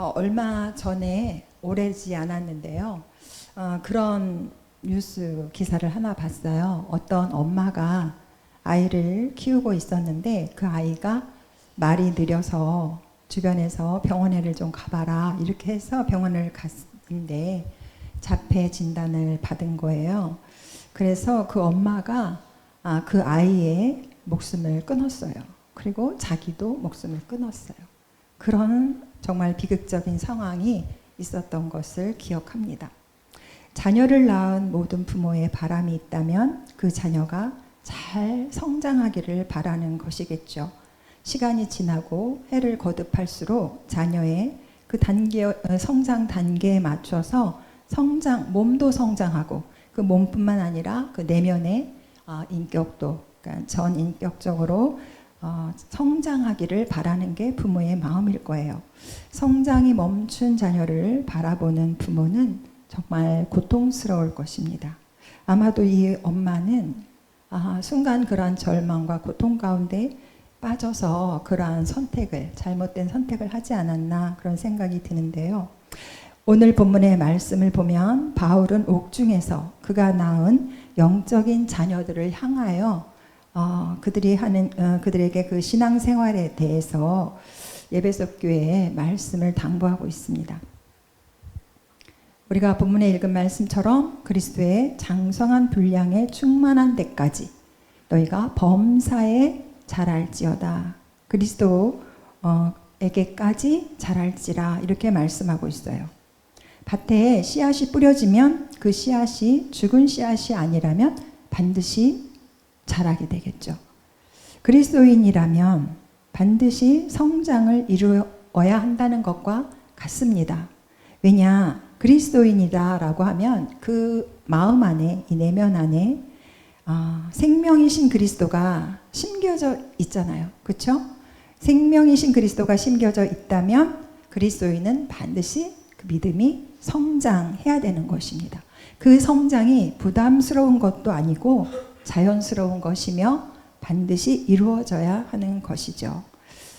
어, 얼마 전에 오래지 않았는데요. 어, 그런 뉴스 기사를 하나 봤어요. 어떤 엄마가 아이를 키우고 있었는데 그 아이가 말이 느려서 주변에서 병원에를 좀 가봐라 이렇게 해서 병원을 갔는데 자폐 진단을 받은 거예요. 그래서 그 엄마가 아, 그 아이의 목숨을 끊었어요. 그리고 자기도 목숨을 끊었어요. 그런 정말 비극적인 상황이 있었던 것을 기억합니다. 자녀를 낳은 모든 부모의 바람이 있다면 그 자녀가 잘 성장하기를 바라는 것이겠죠. 시간이 지나고 해를 거듭할수록 자녀의 그 단계 어, 성장 단계에 맞춰서 성장 몸도 성장하고 그 몸뿐만 아니라 그 내면의 어, 인격도 그러니까 전 인격적으로 어, 성장하기를 바라는 게 부모의 마음일 거예요. 성장이 멈춘 자녀를 바라보는 부모는 정말 고통스러울 것입니다. 아마도 이 엄마는 아, 순간 그러한 절망과 고통 가운데 빠져서 그러한 선택을 잘못된 선택을 하지 않았나 그런 생각이 드는데요. 오늘 본문의 말씀을 보면 바울은 옥중에서 그가 낳은 영적인 자녀들을 향하여 어, 그들이 하는 어, 그들에게 그 신앙 생활에 대해서 예배소 교회에 말씀을 당부하고 있습니다. 우리가 본문에 읽은 말씀처럼 그리스도의 장성한 분량에 충만한 데까지 너희가 범사에 자랄지어다. 그리스도에게까지 자랄지라 이렇게 말씀하고 있어요. 밭에 씨앗이 뿌려지면 그 씨앗이 죽은 씨앗이 아니라면 반드시 자라게 되겠죠. 그리스도인이라면 반드시 성장을 이루어야 한다는 것과 같습니다. 왜냐, 그리스도인이다라고 하면 그 마음 안에, 이 내면 안에 아, 생명이신 그리스도가 심겨져 있잖아요. 그렇죠? 생명이신 그리스도가 심겨져 있다면 그리스도인은 반드시 그 믿음이 성장해야 되는 것입니다. 그 성장이 부담스러운 것도 아니고 자연스러운 것이며 반드시 이루어져야 하는 것이죠.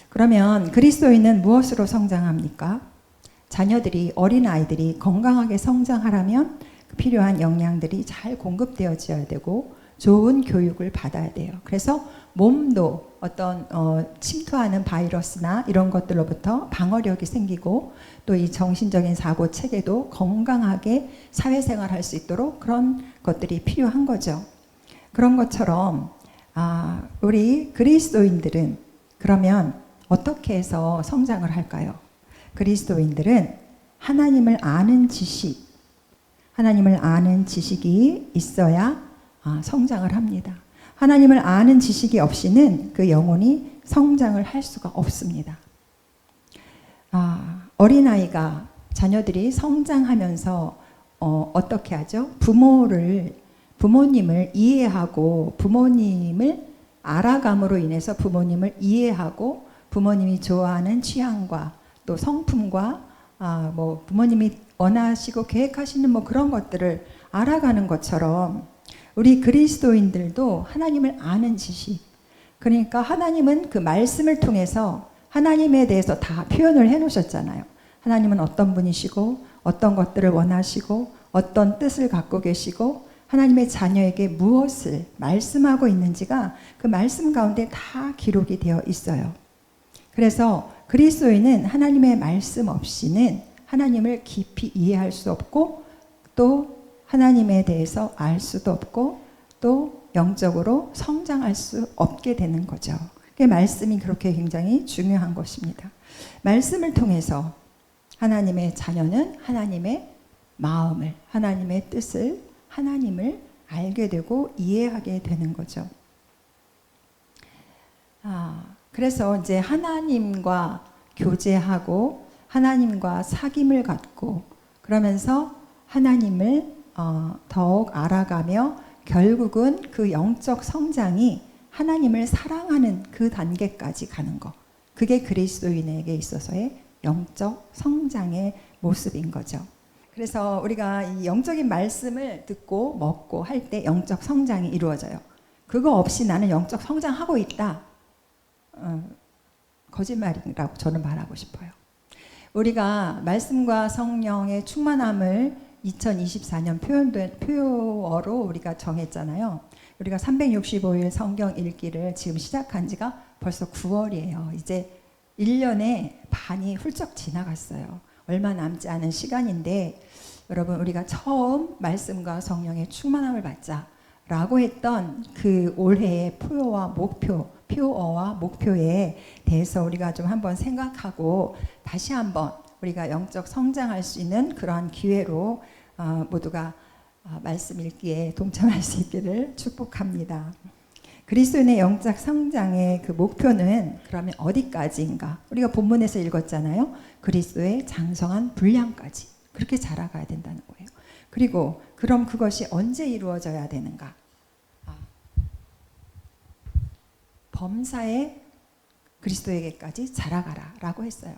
그러면 그리스도인은 무엇으로 성장합니까? 자녀들이 어린 아이들이 건강하게 성장하려면 필요한 영양들이 잘 공급되어져야 되고 좋은 교육을 받아야 돼요. 그래서 몸도 어떤 어, 침투하는 바이러스나 이런 것들로부터 방어력이 생기고 또 이 정신적인 사고 체계도 건강하게 사회생활할 수 있도록 그런 것들이 필요한 거죠. 그런 것처럼 아, 우리 그리스도인들은 그러면 어떻게 해서 성장을 할까요? 그리스도인들은 하나님을 아는 지식, 하나님을 아는 지식이 있어야 아, 성장을 합니다. 하나님을 아는 지식이 없이는 그 영혼이 성장을 할 수가 없습니다. 아, 어린아이가 자녀들이 성장하면서 어, 어떻게 하죠? 부모를 부모님을 이해하고 부모님을 알아감으로 인해서 부모님을 이해하고 부모님이 좋아하는 취향과 또 성품과 아, 뭐 부모님이 원하시고 계획하시는 뭐 그런 것들을 알아가는 것처럼 우리 그리스도인들도 하나님을 아는 지식. 그러니까 하나님은 그 말씀을 통해서 하나님에 대해서 다 표현을 해 놓으셨잖아요. 하나님은 어떤 분이시고 어떤 것들을 원하시고 어떤 뜻을 갖고 계시고 하나님의 자녀에게 무엇을 말씀하고 있는지가 그 말씀 가운데 다 기록이 되어 있어요. 그래서 그리스도인은 하나님의 말씀 없이는 하나님을 깊이 이해할 수 없고 또 하나님에 대해서 알 수도 없고 또 영적으로 성장할 수 없게 되는 거죠. 그 말씀이 그렇게 굉장히 중요한 것입니다. 말씀을 통해서 하나님의 자녀는 하나님의 마음을, 하나님의 뜻을 하나님을 알게 되고 이해하게 되는 거죠. 아, 그래서 이제 하나님과 교제하고 하나님과 사귐을 갖고 그러면서 하나님을 어, 더욱 알아가며 결국은 그 영적 성장이 하나님을 사랑하는 그 단계까지 가는 것. 그게 그리스도인에게 있어서의 영적 성장의 모습인 거죠. 그래서 우리가 이 영적인 말씀을 듣고 먹고 할 때 영적 성장이 이루어져요. 그거 없이 나는 영적 성장하고 있다. 어, 거짓말이라고 저는 말하고 싶어요. 우리가 말씀과 성령의 충만함을 2024년 표현된 표어로 우리가 정했잖아요. 우리가 365일 성경 읽기를 지금 시작한 지가 벌써 9월이에요. 이제 1년의 반이 훌쩍 지나갔어요. 얼마 남지 않은 시간인데 여러분 우리가 처음 말씀과 성령의 충만함을 받자라고 했던 그 올해의 표어와 목표, 표어와 목표에 대해서 우리가 좀 한번 생각하고 다시 한번 우리가 영적 성장할 수 있는 그러한 기회로 어, 모두가 어, 말씀 읽기에 동참할 수 있기를 축복합니다. 그리스도인의 영적 성장의 그 목표는 그러면 어디까지인가? 우리가 본문에서 읽었잖아요. 그리스도의 장성한 분량까지 그렇게 자라가야 된다는 거예요. 그리고 그럼 그것이 언제 이루어져야 되는가? 아, 범사에 그리스도에게까지 자라가라라고 했어요.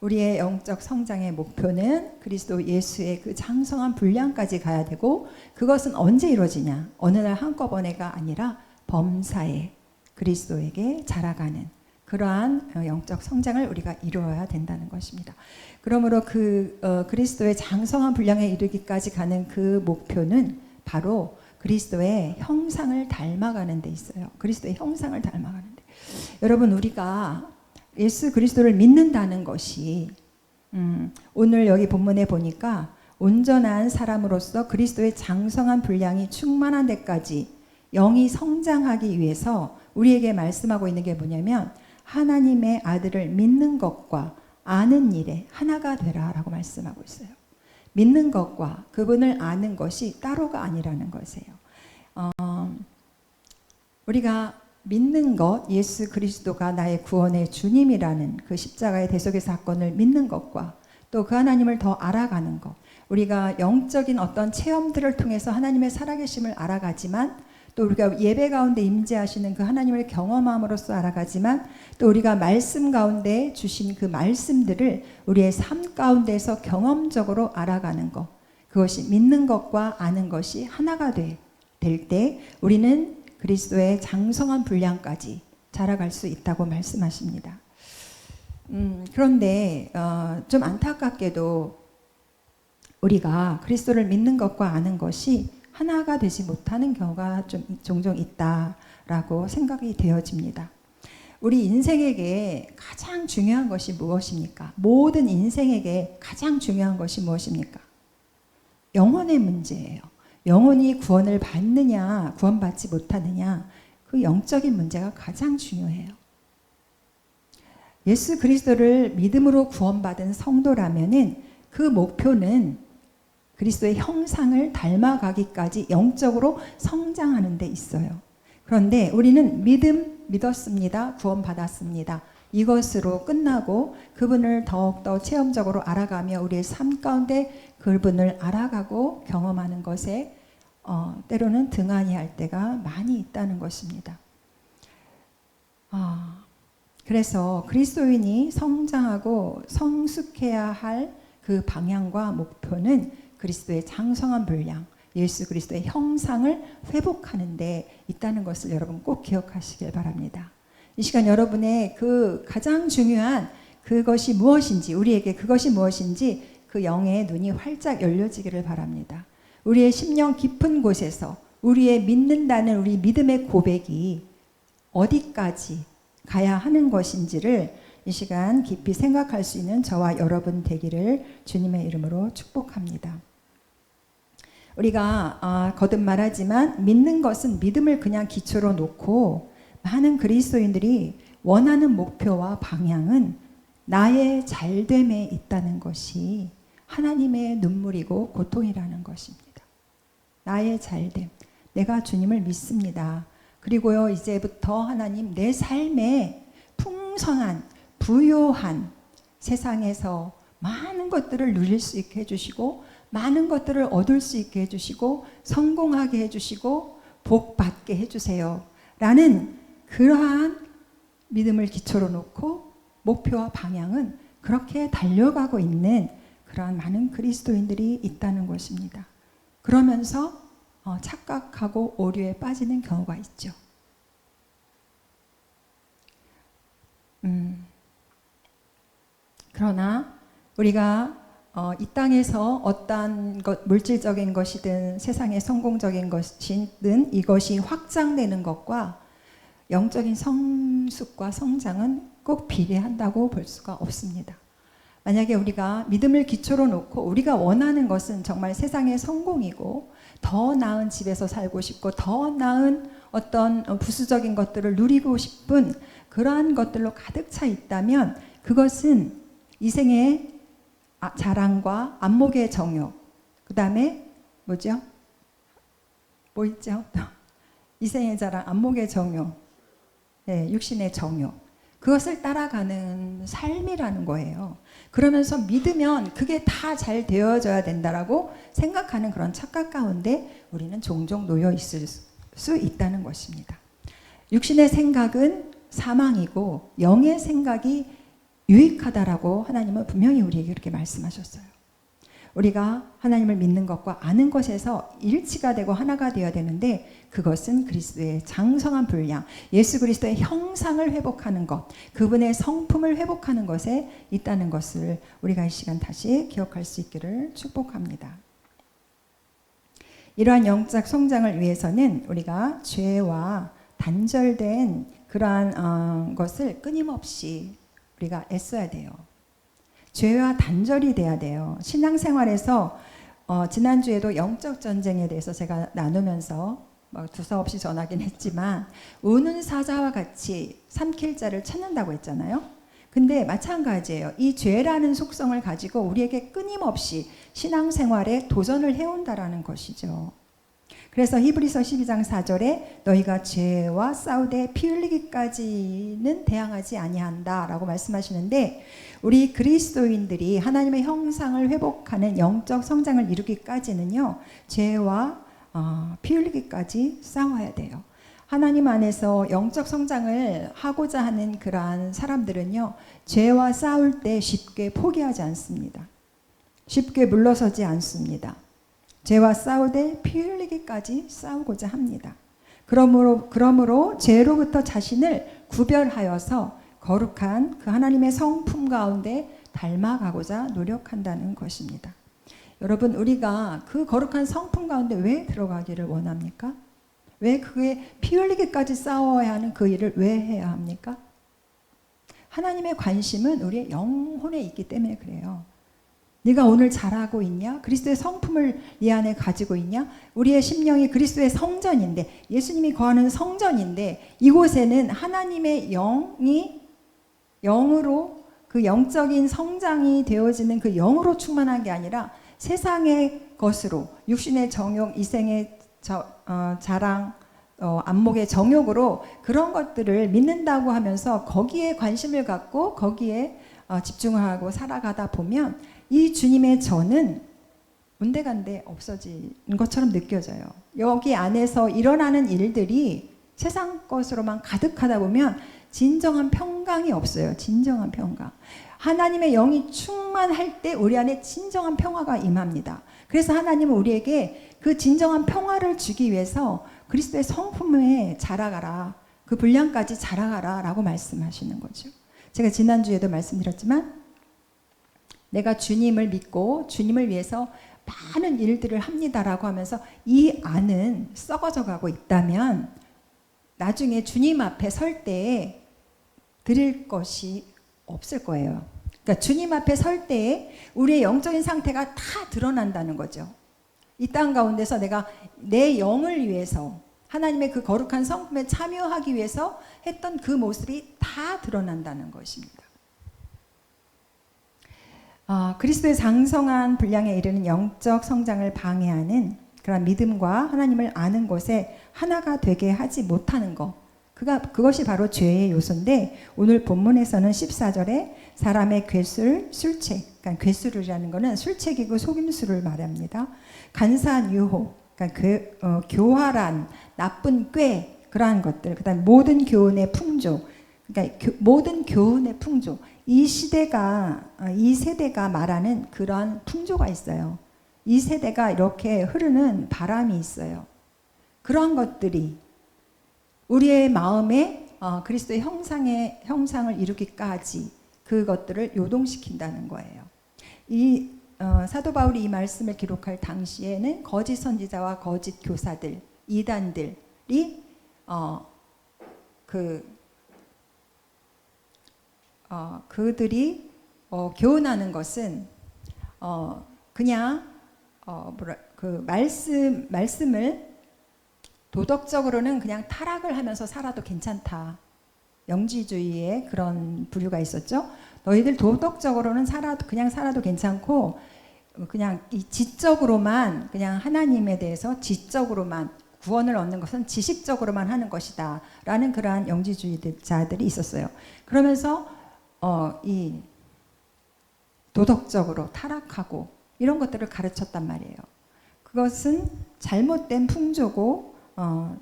우리의 영적 성장의 목표는 그리스도 예수의 그 장성한 분량까지 가야 되고 그것은 언제 이루어지냐? 어느 날 한꺼번에가 아니라 범사에 그리스도에게 자라가는 그러한 어, 영적 성장을 우리가 이루어야 된다는 것입니다. 그러므로 그 어, 그리스도의 장성한 분량에 이르기까지 가는 그 목표는 바로 그리스도의 형상을 닮아가는 데 있어요. 그리스도의 형상을 닮아가는데 여러분 우리가 예수 그리스도를 믿는다는 것이 음, 오늘 여기 본문에 보니까 온전한 사람으로서 그리스도의 장성한 분량이 충만한 데까지 영이 성장하기 위해서 우리에게 말씀하고 있는 게 뭐냐면 하나님의 아들을 믿는 것과 아는 일에 하나가 되라라고 말씀하고 있어요. 믿는 것과 그분을 아는 것이 따로가 아니라는 것이에요. 어, 우리가 믿는 것, 예수 그리스도가 나의 구원의 주님이라는 그 십자가의 대속의 사건을 믿는 것과 또 그 하나님을 더 알아가는 것. 우리가 영적인 어떤 체험들을 통해서 하나님의 살아계심을 알아가지만 또 우리가 예배 가운데 임재하시는 그 하나님을 경험함으로써 알아가지만 또 우리가 말씀 가운데 주신 그 말씀들을 우리의 삶 가운데서 경험적으로 알아가는 것. 그것이 믿는 것과 아는 것이 하나가 될 때 우리는 그리스도의 장성한 분량까지 자라갈 수 있다고 말씀하십니다. 음, 그런데 어, 좀 안타깝게도 우리가 그리스도를 믿는 것과 아는 것이 하나가 되지 못하는 경우가 좀 종종 있다라고 생각이 되어집니다. 우리 인생에게 가장 중요한 것이 무엇입니까? 모든 인생에게 가장 중요한 것이 무엇입니까? 영혼의 문제예요. 영혼이 구원을 받느냐, 구원받지 못하느냐, 그 영적인 문제가 가장 중요해요. 예수 그리스도를 믿음으로 구원받은 성도라면은 그 목표는 그리스도의 형상을 닮아가기까지 영적으로 성장하는 데 있어요. 그런데 우리는 믿음 믿었습니다. 구원받았습니다. 이것으로 끝나고 그분을 더욱더 체험적으로 알아가며 우리의 삶 가운데 그분을 알아가고 경험하는 것에 어, 때로는 등한히 할 때가 많이 있다는 것입니다. 아, 그래서 그리스도인이 성장하고 성숙해야 할 그 방향과 목표는 그리스도의 장성한 분량, 예수 그리스도의 형상을 회복하는 데 있다는 것을 여러분 꼭 기억하시길 바랍니다. 이 시간 여러분의 그 가장 중요한 그것이 무엇인지, 우리에게 그것이 무엇인지 그 영의 눈이 활짝 열려지기를 바랍니다. 우리의 심령 깊은 곳에서 우리의 믿는다는 우리 믿음의 고백이 어디까지 가야 하는 것인지를 이 시간 깊이 생각할 수 있는 저와 여러분 되기를 주님의 이름으로 축복합니다. 우리가 아, 거듭 말하지만 믿는 것은 믿음을 그냥 기초로 놓고 많은 그리스도인들이 원하는 목표와 방향은 나의 잘됨에 있다는 것이 하나님의 눈물이고 고통이라는 것입니다. 나의 잘됨. 내가 주님을 믿습니다. 그리고요, 이제부터 하나님 내 삶에 풍성한, 부요한 세상에서 많은 것들을 누릴 수 있게 해주시고, 많은 것들을 얻을 수 있게 해주시고, 성공하게 해주시고, 복 받게 해주세요. 라는 그러한 믿음을 기초로 놓고 목표와 방향은 그렇게 달려가고 있는 그러한 많은 그리스도인들이 있다는 것입니다. 그러면서 어, 착각하고 오류에 빠지는 경우가 있죠. 음, 그러나 우리가 어, 이 땅에서 어떠한 것, 물질적인 것이든 세상의 성공적인 것이든 이것이 확장되는 것과 영적인 성숙과 성장은 꼭 비례한다고 볼 수가 없습니다. 만약에 우리가 믿음을 기초로 놓고 우리가 원하는 것은 정말 세상의 성공이고 더 나은 집에서 살고 싶고 더 나은 어떤 부수적인 것들을 누리고 싶은 그러한 것들로 가득 차 있다면 그것은 이생의 아, 자랑과 안목의 정욕, 그 다음에 뭐죠? 뭐 있죠? 이생의 자랑, 안목의 정욕, 네, 육신의 정욕. 그것을 따라가는 삶이라는 거예요. 그러면서 믿으면 그게 다 잘 되어져야 된다라고 생각하는 그런 착각 가운데 우리는 종종 놓여 있을 수 있다는 것입니다. 육신의 생각은 사망이고 영의 생각이 유익하다라고 하나님은 분명히 우리에게 그렇게 말씀하셨어요. 우리가 하나님을 믿는 것과 아는 것에서 일치가 되고 하나가 되어야 되는데 그것은 그리스도의 장성한 분량, 예수 그리스도의 형상을 회복하는 것, 그분의 성품을 회복하는 것에 있다는 것을 우리가 이 시간 다시 기억할 수 있기를 축복합니다. 이러한 영적 성장을 위해서는 우리가 죄와 단절된 그러한 어, 것을 끊임없이 우리가 애써야 돼요. 죄와 단절이 돼야 돼요. 신앙생활에서 어, 지난주에도 영적 전쟁에 대해서 제가 나누면서 뭐 두서없이 전하긴 했지만 우는 사자와 같이 삼킬 자를 찾는다고 했잖아요. 근데 마찬가지예요. 이 죄라는 속성을 가지고 우리에게 끊임없이 신앙생활에 도전을 해온다라는 것이죠. 그래서 히브리서 12장 4절에 너희가 죄와 싸우되 피 흘리기까지는 대항하지 아니한다라고 말씀하시는데 우리 그리스도인들이 하나님의 형상을 회복하는 영적 성장을 이루기까지는요. 죄와 어, 피 흘리기까지 싸워야 돼요. 하나님 안에서 영적 성장을 하고자 하는 그러한 사람들은요. 죄와 싸울 때 쉽게 포기하지 않습니다. 쉽게 물러서지 않습니다. 죄와 싸우되 피 흘리기까지 싸우고자 합니다. 그러므로 그러므로 죄로부터 자신을 구별하여서 거룩한 그 하나님의 성품 가운데 닮아가고자 노력한다는 것입니다. 여러분 우리가 그 거룩한 성품 가운데 왜 들어가기를 원합니까? 왜 그게 피 흘리기까지 싸워야 하는 그 일을 왜 해야 합니까? 하나님의 관심은 우리의 영혼에 있기 때문에 그래요. 네가 오늘 잘하고 있냐? 그리스도의 성품을 네 안에 가지고 있냐? 우리의 심령이 그리스도의 성전인데 예수님이 거하는 성전인데 이곳에는 하나님의 영이 영으로 그 영적인 성장이 되어지는 그 영으로 충만한 게 아니라 세상의 것으로 육신의 정욕, 이생의 저, 어, 자랑, 어, 안목의 정욕으로 그런 것들을 믿는다고 하면서 거기에 관심을 갖고 거기에 어, 집중하고 살아가다 보면 이 주님의 저는 온데간데 없어진 것처럼 느껴져요. 여기 안에서 일어나는 일들이 세상 것으로만 가득하다 보면 진정한 평강이 없어요. 진정한 평강. 하나님의 영이 충만할 때 우리 안에 진정한 평화가 임합니다. 그래서 하나님은 우리에게 그 진정한 평화를 주기 위해서 그리스도의 성품에 자라가라. 그 분량까지 자라가라. 라고 말씀하시는 거죠. 제가 지난주에도 말씀드렸지만 내가 주님을 믿고 주님을 위해서 많은 일들을 합니다라고 하면서 이 안은 썩어져 가고 있다면 나중에 주님 앞에 설 때에 드릴 것이 없을 거예요. 그러니까 주님 앞에 설 때에 우리의 영적인 상태가 다 드러난다는 거죠. 이 땅 가운데서 내가 내 영을 위해서 하나님의 그 거룩한 성품에 참여하기 위해서 했던 그 모습이 다 드러난다는 것입니다. 어, 그리스도의 장성한 분량에 이르는 영적 성장을 방해하는 그런 믿음과 하나님을 아는 것에 하나가 되게 하지 못하는 것. 그가, 그것이 바로 죄의 요소인데 오늘 본문에서는 14절에 사람의 괴술, 술책, 그러니까 괴술이라는 것은 술책이고 속임수를 말합니다. 간사한 유혹, 그러니까 그, 어, 교활한 나쁜 꾀 그러한 것들, 그다음 모든 교훈의 풍조, 그러니까 교, 모든 교훈의 풍조. 이 시대가 어, 이 세대가 말하는 그런 풍조가 있어요. 이 세대가 이렇게 흐르는 바람이 있어요. 그런 것들이 우리의 마음에 어, 그리스도의 형상의 형상을 이루기까지 그것들을 요동시킨다는 거예요. 이 어, 사도 바울이 이 말씀을 기록할 당시에는 거짓 선지자와 거짓 교사들, 이단들이 어, 그 어, 그들이 어, 교훈하는 것은 어, 그냥 어, 뭐라, 그 말씀 말씀을 도덕적으로는 그냥 타락을 하면서 살아도 괜찮다. 영지주의의 그런 부류가 있었죠. 너희들 도덕적으로는 살아도 그냥 살아도 괜찮고 그냥 이 지적으로만 그냥 하나님에 대해서 지적으로만 구원을 얻는 것은 지식적으로만 하는 것이다라는 그러한 영지주의자들이 있었어요. 그러면서 어, 이 도덕적으로 타락하고 이런 것들을 가르쳤단 말이에요. 그것은 잘못된 풍조고 어,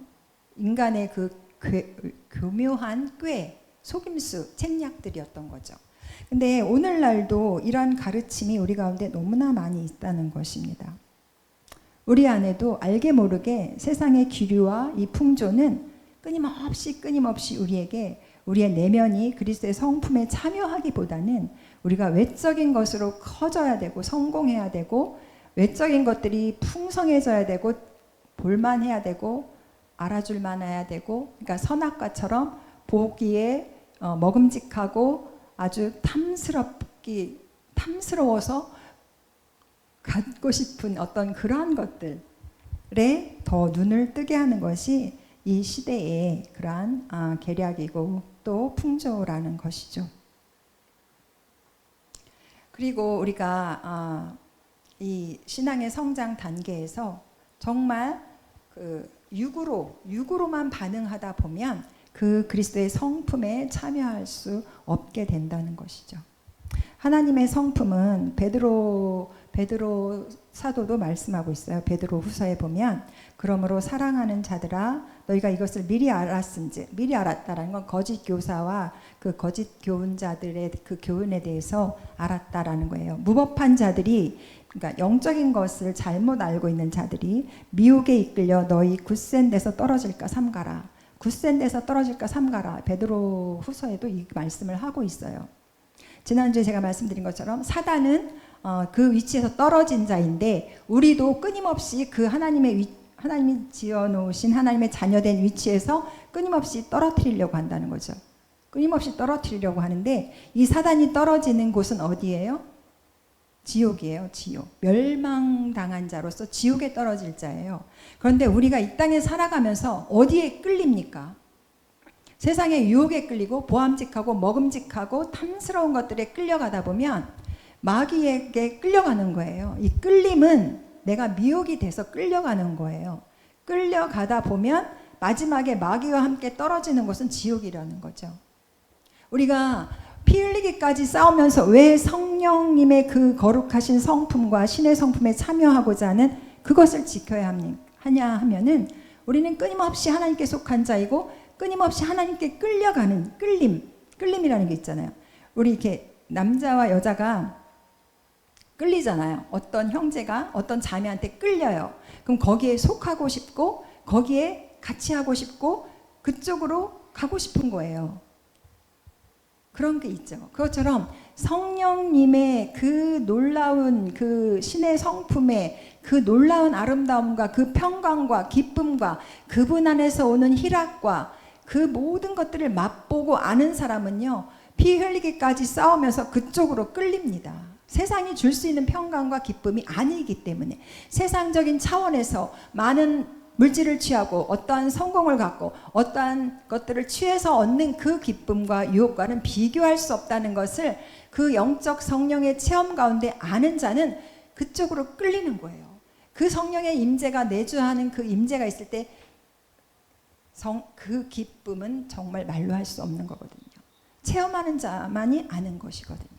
인간의 그 괴, 교묘한 꾀, 속임수, 책략들이었던 거죠. 근데 오늘날도 이러한 가르침이 우리 가운데 너무나 많이 있다는 것입니다. 우리 안에도 알게 모르게 세상의 기류와 이 풍조는 끊임없이 끊임없이 우리에게 우리의 내면이 그리스도의 성품에 참여하기보다는 우리가 외적인 것으로 커져야 되고 성공해야 되고 외적인 것들이 풍성해져야 되고 볼만해야 되고 알아줄 만해야 되고 그러니까 선악과처럼 보기에 어, 먹음직하고 아주 탐스럽기 탐스러워서 갖고 싶은 어떤 그러한 것들에 더 눈을 뜨게 하는 것이 이 시대의 그러한 아, 계략이고 또 풍조라는 것이죠. 그리고 우리가 아, 이 신앙의 성장 단계에서 정말 그 육으로 육으로만 반응하다 보면 그 그리스도의 성품에 참여할 수 없게 된다는 것이죠. 하나님의 성품은 베드로 베드로 사도도 말씀하고 있어요. 베드로 후서에 보면 그러므로 사랑하는 자들아 너희가 이것을 미리 알았은지 미리 알았다라는 건 거짓 교사와 그 거짓 교훈자들의 그 교훈에 대해서 알았다라는 거예요. 무법한 자들이 그러니까 영적인 것을 잘못 알고 있는 자들이 미혹에 이끌려 너희 굳센 데서 떨어질까 삼가라. 굳센 데서 떨어질까 삼가라. 베드로 후서에도 이 말씀을 하고 있어요. 지난주에 제가 말씀드린 것처럼 사단은 어, 그 위치에서 떨어진 자인데 우리도 끊임없이 그 하나님의 위, 하나님이 지어 놓으신 하나님의 자녀된 위치에서 끊임없이 떨어뜨리려고 한다는 거죠. 끊임없이 떨어뜨리려고 하는데 이 사단이 떨어지는 곳은 어디예요? 지옥이에요, 지옥. 멸망당한 자로서 지옥에 떨어질 자예요. 그런데 우리가 이 땅에 살아가면서 어디에 끌립니까? 세상의 유혹에 끌리고 보암직하고 먹음직하고 탐스러운 것들에 끌려가다 보면 마귀에게 끌려가는 거예요. 이 끌림은 내가 미혹이 돼서 끌려가는 거예요. 끌려가다 보면 마지막에 마귀와 함께 떨어지는 것은 지옥이라는 거죠. 우리가 피 흘리기까지 싸우면서 왜 성령님의 그 거룩하신 성품과 신의 성품에 참여하고자 하는 그것을 지켜야 하냐 하면은 우리는 끊임없이 하나님께 속한 자이고 끊임없이 하나님께 끌려가는 끌림, 끌림이라는 게 있잖아요. 우리 이렇게 남자와 여자가 끌리잖아요. 어떤 형제가 어떤 자매한테 끌려요. 그럼 거기에 속하고 싶고 거기에 같이 하고 싶고 그쪽으로 가고 싶은 거예요. 그런 게 있죠. 그것처럼 성령님의 그 놀라운 그 신의 성품의 그 놀라운 아름다움과 그 평강과 기쁨과 그분 안에서 오는 희락과 그 모든 것들을 맛보고 아는 사람은요, 피 흘리기까지 싸우면서 그쪽으로 끌립니다. 세상이 줄 수 있는 평강과 기쁨이 아니기 때문에 세상적인 차원에서 많은 물질을 취하고 어떠한 성공을 갖고 어떠한 것들을 취해서 얻는 그 기쁨과 유혹과는 비교할 수 없다는 것을 그 영적 성령의 체험 가운데 아는 자는 그쪽으로 끌리는 거예요. 그 성령의 임재가 내주하는 그 임재가 있을 때 성, 그 기쁨은 정말 말로 할 수 없는 거거든요. 체험하는 자만이 아는 것이거든요.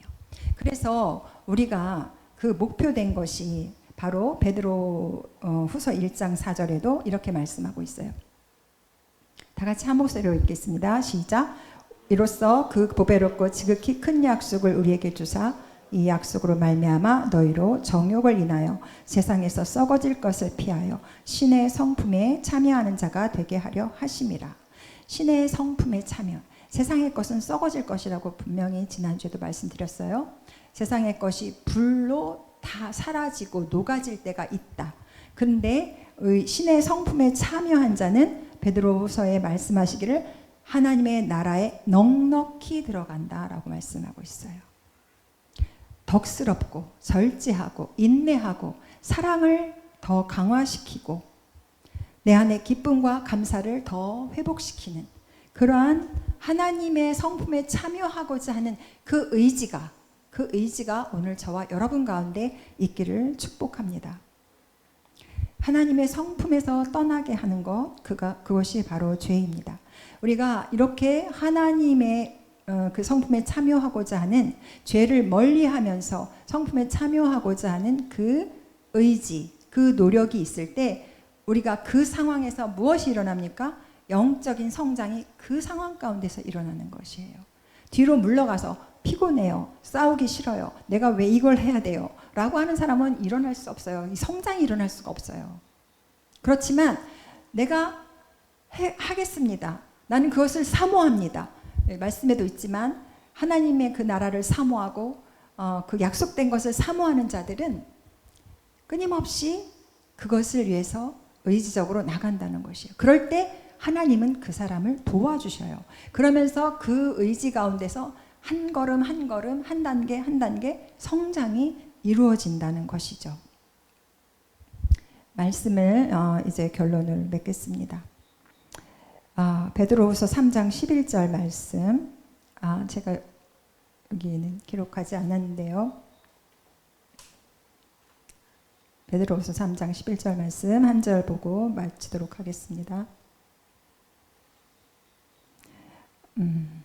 그래서 우리가 그 목표된 것이 바로 베드로 어, 후서 1장 4절에도 이렇게 말씀하고 있어요. 다 같이 한 목소리로 읽겠습니다. 시작. 이로써 그 보배롭고 지극히 큰 약속을 우리에게 주사 이 약속으로 말미암아 너희로 정욕을 인하여 세상에서 썩어질 것을 피하여 신의 성품에 참여하는 자가 되게 하려 하심이라. 신의 성품에 참여. 세상의 것은 썩어질 것이라고 분명히 지난주에도 말씀드렸어요. 세상의 것이 불로 다 사라지고 녹아질 때가 있다. 그런데 의 신의 성품에 참여한 자는 베드로서에 말씀하시기를 하나님의 나라에 넉넉히 들어간다라고 말씀하고 있어요. 덕스럽고 절제하고 인내하고 사랑을 더 강화시키고 내 안의 기쁨과 감사를 더 회복시키는 그러한 하나님의 성품에 참여하고자 하는 그 의지가 그 의지가 오늘 저와 여러분 가운데 있기를 축복합니다. 하나님의 성품에서 떠나게 하는 것 그가 그것이 바로 죄입니다. 우리가 이렇게 하나님의 어, 그 성품에 참여하고자 하는 죄를 멀리 하면서 성품에 참여하고자 하는 그 의지, 그 노력이 있을 때 우리가 그 상황에서 무엇이 일어납니까? 영적인 성장이 그 상황 가운데서 일어나는 것이에요. 뒤로 물러가서 피곤해요. 싸우기 싫어요. 내가 왜 이걸 해야 돼요? 라고 하는 사람은 일어날 수 없어요. 이 성장이 일어날 수가 없어요. 그렇지만 내가 해, 하겠습니다. 나는 그것을 사모합니다. 네, 말씀에도 있지만 하나님의 그 나라를 사모하고 어, 그 약속된 것을 사모하는 자들은 끊임없이 그것을 위해서 의지적으로 나간다는 것이에요. 그럴 때 하나님은 그 사람을 도와주셔요. 그러면서 그 의지 가운데서 한 걸음 한 걸음 한 단계 한 단계 성장이 이루어진다는 것이죠. 말씀을 어, 이제 결론을 맺겠습니다. 아, 베드로후서 3장 11절 말씀. 아, 제가 여기에는 기록하지 않았는데요. 베드로후서 3장 11절 말씀 한 절 보고 마치도록 하겠습니다. 음,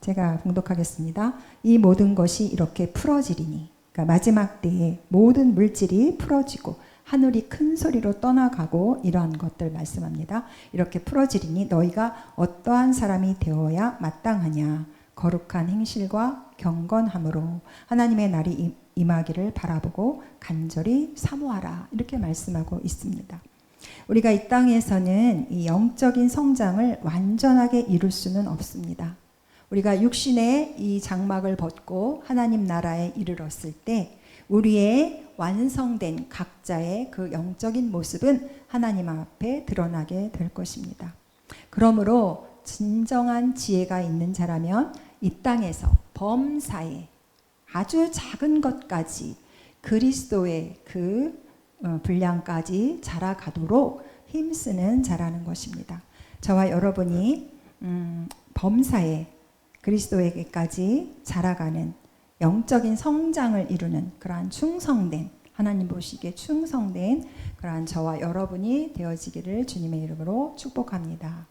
제가 봉독하겠습니다. 이 모든 것이 이렇게 풀어지리니, 그러니까 마지막 때에 모든 물질이 풀어지고 하늘이 큰 소리로 떠나가고 이러한 것들 말씀합니다. 이렇게 풀어지리니 너희가 어떠한 사람이 되어야 마땅하냐? 거룩한 행실과 경건함으로 하나님의 날이 임하기를 바라보고 간절히 사모하라. 이렇게 말씀하고 있습니다. 우리가 이 땅에서는 이 영적인 성장을 완전하게 이룰 수는 없습니다. 우리가 육신의 이 장막을 벗고 하나님 나라에 이르렀을 때 우리의 완성된 각자의 그 영적인 모습은 하나님 앞에 드러나게 될 것입니다. 그러므로 진정한 지혜가 있는 자라면 이 땅에서 범사에 아주 작은 것까지 그리스도의 그 어, 분량까지 자라가도록 힘쓰는 자라는 것입니다. 저와 여러분이 음, 범사에 그리스도에게까지 자라가는 영적인 성장을 이루는 그러한 충성된 하나님 보시기에 충성된 그러한 저와 여러분이 되어지기를 주님의 이름으로 축복합니다.